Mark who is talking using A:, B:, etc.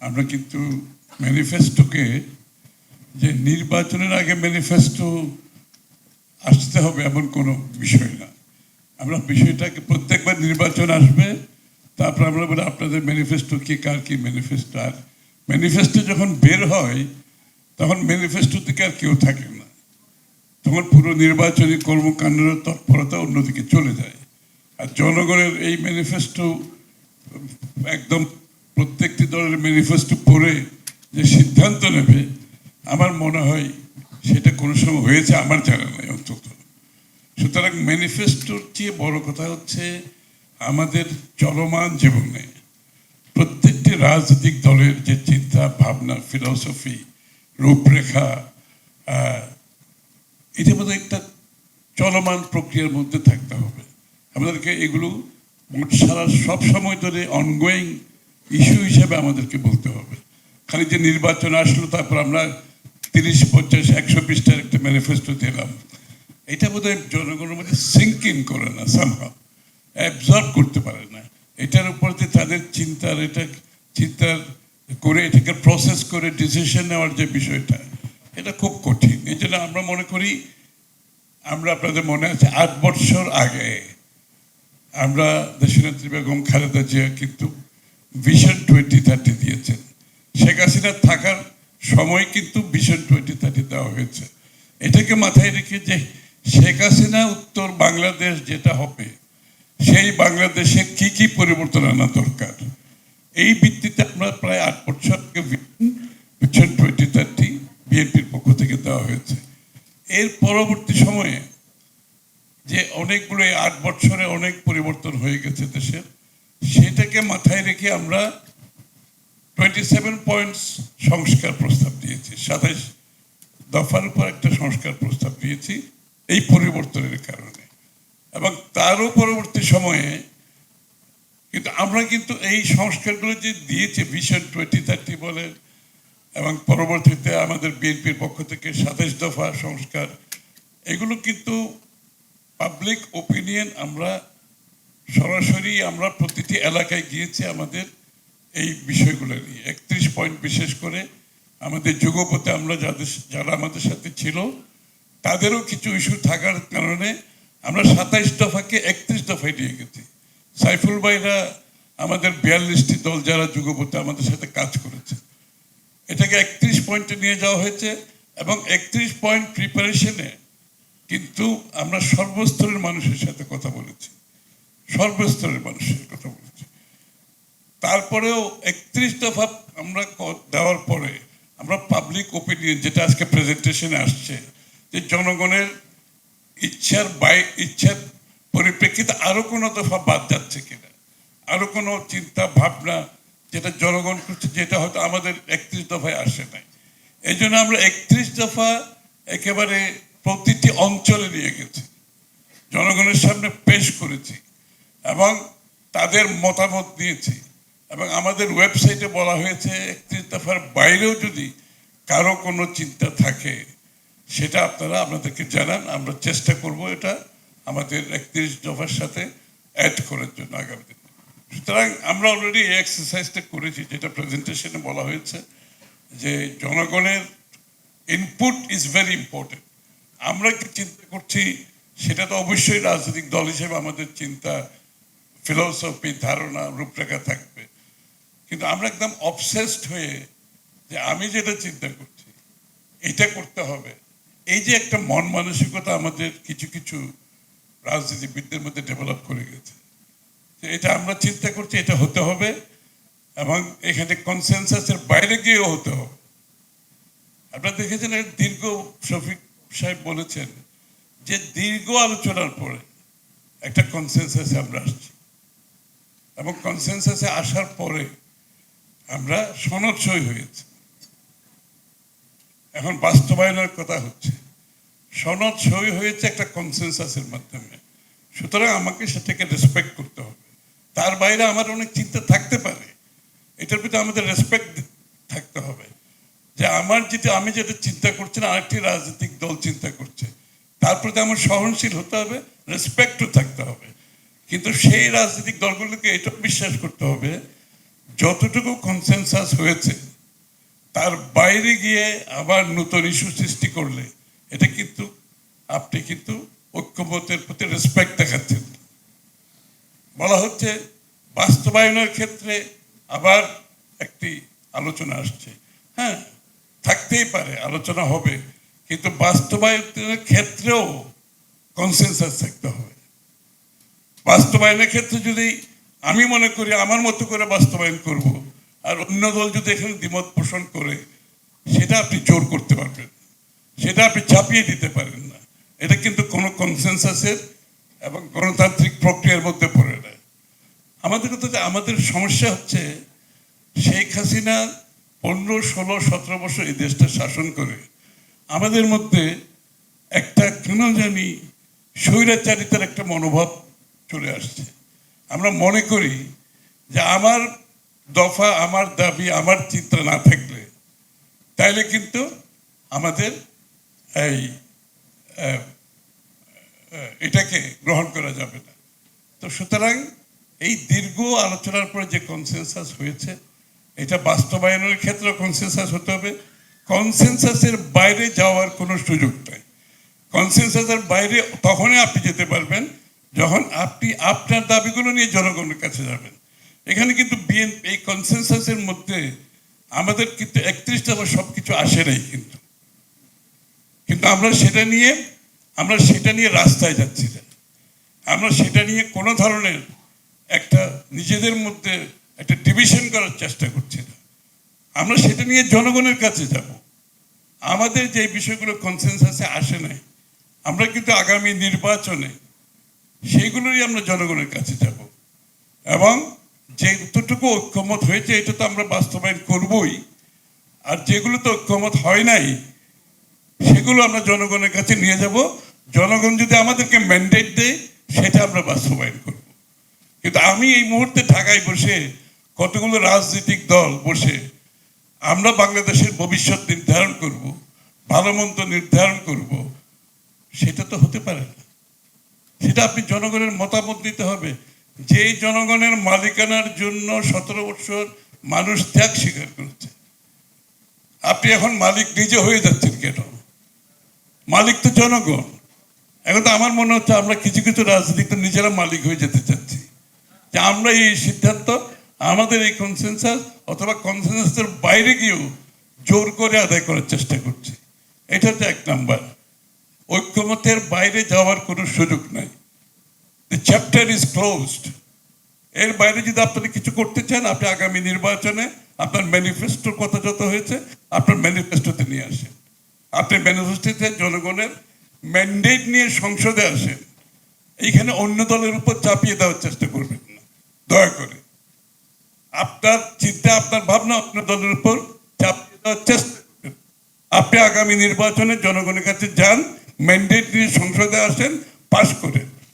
A: আমরা কিন্তু ম্যানিফেস্টোকে যে নির্বাচনের আগে ম্যানিফেস্টো আসতে হবে এমন কোনো বিষয় না। আমরা বিষয়টাকে প্রত্যেকবার নির্বাচন আসবে, তারপর আমরা বলি আপনাদের ম্যানিফেস্টো কি কার কি ম্যানিফেস্টো আর ম্যানিফেস্টো যখন বের হয়, তখন ম্যানিফেস্টো থেকে আর কেউ থাকে না। তখন পুরো নির্বাচনী কর্মকাণ্ডের তৎপরতা অন্যদিকে চলে যায়। আর জনগণের এই ম্যানিফেস্টো একদম প্রত্যেকটি দলের ম্যানিফেস্টো পড়ে যে সিদ্ধান্ত নেবে আমার মনে হয় সেটা কোনো সময় হয়েছে আমার জানা নাই অন্তত। সুতরাং ম্যানিফেস্টোর চেয়ে বড় কথা হচ্ছে আমাদের চলমান জীবনে প্রত্যেকটি রাজনৈতিক দলের যে চিন্তা ভাবনা ফিলসফি রূপরেখা আহ, মধ্যে একটা চলমান প্রক্রিয়ার মধ্যে থাকতে হবে। আমাদেরকে এগুলো মোট সারা সব সময় ধরে অনগোয়িং ইস্যু হিসেবে আমাদেরকে বলতে হবে। খালি যে নির্বাচন আসলো, তারপর আমরা তিরিশ পঞ্চাশ একশো পৃষ্ঠার একটা ম্যানিফেস্টো দিলাম। এটা বোধহয় জনগণের মধ্যে সিঙ্ক করে না সামহাও অ্যাবজর্ব করতে পারে না। এটার উপর যে তাদের চিন্তার, এটা চিন্তার করে, এটাকে প্রসেস করে ডিসিশন নেওয়ার যে বিষয়টা, এটা খুব কঠিন। এই জন্য আমরা মনে করি, আমরা আপনাদের মনে আছে, আট বছর আগে আমরা দেশনেত্রী বেগম খালেদা জিয়া কিন্তু ভিশন টোয়েন্টি থার্টি দিয়েছেন। শেখ হাসিনা থাকার সময় কিন্তু ভিশন টোয়েন্টি থার্টি দেওয়া হয়েছে। এটাকে মাথায় রেখে যে শেখ হাসিনা উত্তর বাংলাদেশ যেটা হবে, সেই বাংলাদেশে কি কি পরিবর্তন আনা দরকার? এই ভিত্তিতে আমরা প্রায় আট বছর আগে ভিশন টোয়েন্টি থার্টি বিএনপির পক্ষ থেকে দেওয়া হয়েছে। এর পরবর্তী সময়ে যে অনেকগুলো আট বছরে অনেক পরিবর্তন হয়ে গেছে দেশের সেটাকে মাথায় রেখে আমরা টোয়েন্টি সেভেন পয়েন্টস সংস্কার প্রস্তাব দিয়েছি। সাতাইশ দফার উপর একটা সংস্কার প্রস্তাব দিয়েছি এই পরিবর্তনের কারণে। এবং তারও পরবর্তী সময়ে কিন্তু আমরা কিন্তু এই সংস্কারগুলো যে দিয়েছে ভিশন টোয়েন্টি থার্টি বলে, এবং পরবর্তীতে আমাদের বিএনপির পক্ষ থেকে সাতাইশ দফা সংস্কার, এগুলো কিন্তু পাবলিক ওপিনিয়ন আমরা সরাসরি আমরা প্রতিটি এলাকায় গিয়েছি আমাদের এই বিষয়গুলো নিয়ে। একত্রিশ পয়েন্ট বিশেষ করে আমাদের যুগপথে আমরা যাদের যারা আমাদের সাথে ছিল, তাদেরও কিছু ইস্যু থাকার কারণে আমরা সাতাইশ দফাকে একত্রিশ দফায় নিয়ে গেছি। সাইফুল ভাইরা আমাদের বিয়াল্লিশটি দল যারা যুগপথে আমাদের সাথে কাজ করেছে। এটাকে একত্রিশ পয়েন্টে নিয়ে যাওয়া হয়েছে এবং একত্রিশ পয়েন্ট প্রিপারেশনে কিন্তু আমরা সর্বস্তরের মানুষের সাথে কথা বলেছি। সর্বস্তরের মানুষের কথা বলেছি। তারপরেও একত্রিশ দফা আমরা দেওয়ার পরে আমরা পাবলিক ওপিনিয়ন যেটা আজকে প্রেজেন্টেশনে আসছে, যে জনগণের ইচ্ছার বাই, ইচ্ছার পরিপ্রেক্ষিতে আরও কোনো দফা বাদ যাচ্ছে কিনা, আরও কোনো চিন্তা ভাবনা যেটা জনগণ করছে, যেটা হয়তো আমাদের একত্রিশ দফায় আসে নাই। এই জন্য আমরা একত্রিশ দফা একেবারে প্রতিটি অঞ্চলে নিয়ে গেছি। জনগণের সামনে পেশ করেছি। এবং তাদের মতামত দিয়েছি। এবং আমাদের ওয়েবসাইটে বলা হয়েছে, একত্রিশ দফার বাইরেও যদি কারও কোনো চিন্তা থাকে, সেটা আপনারা আপনাদেরকে জানান। আমরা চেষ্টা করব এটা আমাদের একত্রিশ দফার সাথে অ্যাড করার জন্য আগামী দিনে। সুতরাং আমরা অলরেডি এই এক্সারসাইজটা করেছি, যেটা প্রেজেন্টেশনে বলা হয়েছে, যে জনগণের ইনপুট ইজ ভেরি ইম্পর্টেন্ট আমরা কি চিন্তা করছি, সেটা তো অবশ্যই রাজনৈতিক দল হিসেবে আমাদের চিন্তা ফিলোসফি, ধারণা, রূপরেখা থাকবে। কিন্তু আমরা একদম অবসেসড হয়ে যে আমি যেটা চিন্তা করছি, এটা করতে হবে। এই যে একটা মন মানসিকতা আমাদের কিছু কিছু রাজনীতিবিদদের মধ্যে ডেভেলপ করে গেছে, যে এটা আমরা চিন্তা করছি, এটা হতে হবে এবং এখানে কনসেনসাসের বাইরে গিয়েও হতে হবে। আপনারা দেখেছেন দীর্ঘ শফিক সাহেব বলেছেন যে দীর্ঘ আলোচনার পরে একটা কনসেনসাসে আমরা আসছি। এবং কনসেনসাসে আসার পরে আমরা সনদ সই হয়েছে। এখন বাস্তবায়নের কথা হচ্ছে সনদ সই হয়েছে একটা কনসেনসাসের মাধ্যমে। সুতরাং আমাকে সেটাকে রেসপেক্ট করতে হবে। তার বাইরে আমার অনেক চিন্তা থাকতে পারে। এটার প্রতি আমাদের রেসপেক্ট থাকতে হবে। যে আমার যেটা, আমি যেটা চিন্তা করছি না, আরেকটি রাজনৈতিক দল চিন্তা করছে, তার প্রতি আমার সহনশীল হতে হবে রেসপেক্টও থাকতে হবে। কিন্তু সেই রাজনৈতিক দলগুলোকে এটা বিশ্বাস করতে হবে, যতটুকু কনসেনসাস হয়েছে, তার বাইরে গিয়ে আবার নতুন ইস্যু সৃষ্টি করলে, এটা কিন্তু আপনি কিন্তু ঐক্যমতের প্রতি রেসপেক্ট দেখাচ্ছেন। বলা হচ্ছে বাস্তবায়নের ক্ষেত্রে আবার একটি আলোচনা আসছে। হ্যাঁ থাকতেই পারে, আলোচনা হবে, কিন্তু বাস্তবায়নের ক্ষেত্রেও কনসেনসাস থাকতে হবে। বাস্তবায়নের ক্ষেত্রে যদি আমি মনে করি, আমার মতো করে বাস্তবায়ন করব, আর অন্য দল যদি এখানে দ্বিমত পোষণ করে, সেটা আপনি জোর করতে পারবেন সেটা আপনি চাপিয়ে দিতে পারেন না। এটা কিন্তু কোনো কনসেনসাসের এবং গণতান্ত্রিক প্রক্রিয়ার মধ্যে পড়ে না। আমাদের কথা আমাদের সমস্যা হচ্ছে, শেখ হাসিনা পনেরো, ষোলো, সতেরো বছর এই দেশটা শাসন করে, আমাদের মধ্যে একটা কেন জানি স্বৈরাচারিতার একটা মনোভাব চলে আসছে। আমরা মনে করি যে আমার দফা, আমার দাবি, আমার চিন্তা না থাকলে তাইলে কিন্তু আমাদের এই এটাকে গ্রহণ করা যাবে না। তো সুতরাং এই দীর্ঘ আলোচনার পরে যে কনসেনসাস হয়েছে, এটা বাস্তবায়নের ক্ষেত্রে কনসেনসাস হতে হবে। কনসেনসাসের বাইরে যাওয়ার কোনো সুযোগ নাই। কনসেনসাসের বাইরে তখনই আপনি যেতে পারবেন যখন আপনি আপনার দাবিগুলো নিয়ে জনগণের কাছে যাবেন, এখানে কিন্তু বিএনপি এই কনসেনসাসের মধ্যে আমাদের কিন্তু একত্রিশটা বা সব কিছু আসে নাই কিন্তু। কিন্তু আমরা সেটা নিয়ে, আমরা সেটা নিয়ে রাস্তায় যাচ্ছি। না আমরা সেটা নিয়ে কোনো ধরনের একটা নিজেদের মধ্যে একটা ডিভিশন করার চেষ্টা করছি না। আমরা সেটা নিয়ে জনগণের কাছে যাব। আমাদের যে বিষয়গুলো কনসেনসাসে আসে নাই, আমরা কিন্তু আগামী নির্বাচনে সেইগুলোরই আমরা জনগণের কাছে যাব। এবং যে যতটুকু ঐক্যমত হয়েছে, এটা তো আমরা বাস্তবায়ন করবই। আর যেগুলো তো ঐক্যমত হয় নাই, সেগুলো আমরা জনগণের কাছে নিয়ে যাব। জনগণ যদি আমাদেরকে ম্যান্ডেট দেয়, সেটা আমরা বাস্তবায়ন করব। কিন্তু আমি এই মুহূর্তে ঢাকায় বসে, কতগুলো রাজনৈতিক দল বসে, আমরা বাংলাদেশের ভবিষ্যৎ নির্ধারণ করব, ভালো নির্ধারণ করব, সেটা তো হতে পারে না। সেটা আপনি জনগণের মতামত দিতে হবে। যে জনগণের মালিকানার জন্য সতেরো বছর মানুষ ত্যাগ স্বীকার করেছে। আপনি এখন মালিক নিজে হয়ে যাচ্ছেন কেন? মালিক তো জনগণ। এখন তো আমার মনে হচ্ছে আমরা কিছু কিছু রাজনীতি নিজেরা মালিক হয়ে যেতে চাচ্ছি। যে আমরা এই সিদ্ধান্ত, আমাদের এই কনসেনসাস অথবা কনসেনসাসের বাইরে গিয়েও জোর করে আদায় করার চেষ্টা করছি। এটা হচ্ছে এক নাম্বার। ঐক্যমতের বাইরে যাওয়ার কোনো সুযোগ নাই। দ্য চ্যাপ্টার ইজ ক্লোজড এর বাইরে যদি আপনারা কিছু করতে চান, আপনি আগামী নির্বাচনে আপনার ম্যানিফেস্টোর কথা যত হয়েছে, আপনার ম্যানিফেস্টোতে নিয়ে আসেন। আপনি ম্যানিফেস্টোতে জনগণের ম্যান্ডেট নিয়ে সংসদে আসেন। এইখানে অন্য দলের উপর চাপিয়ে দেওয়ার চেষ্টা করবেন না। দয়া করে। আপনার চিন্তা, আপনার ভাবনা আপনার দলের উপর চাপিয়ে দেওয়ার চেষ্টা করবেন। আপনি আগামী নির্বাচনে জনগণের কাছে যান ম্যান্ডেট নিয়ে সংসদে আসেন পাশ করেন।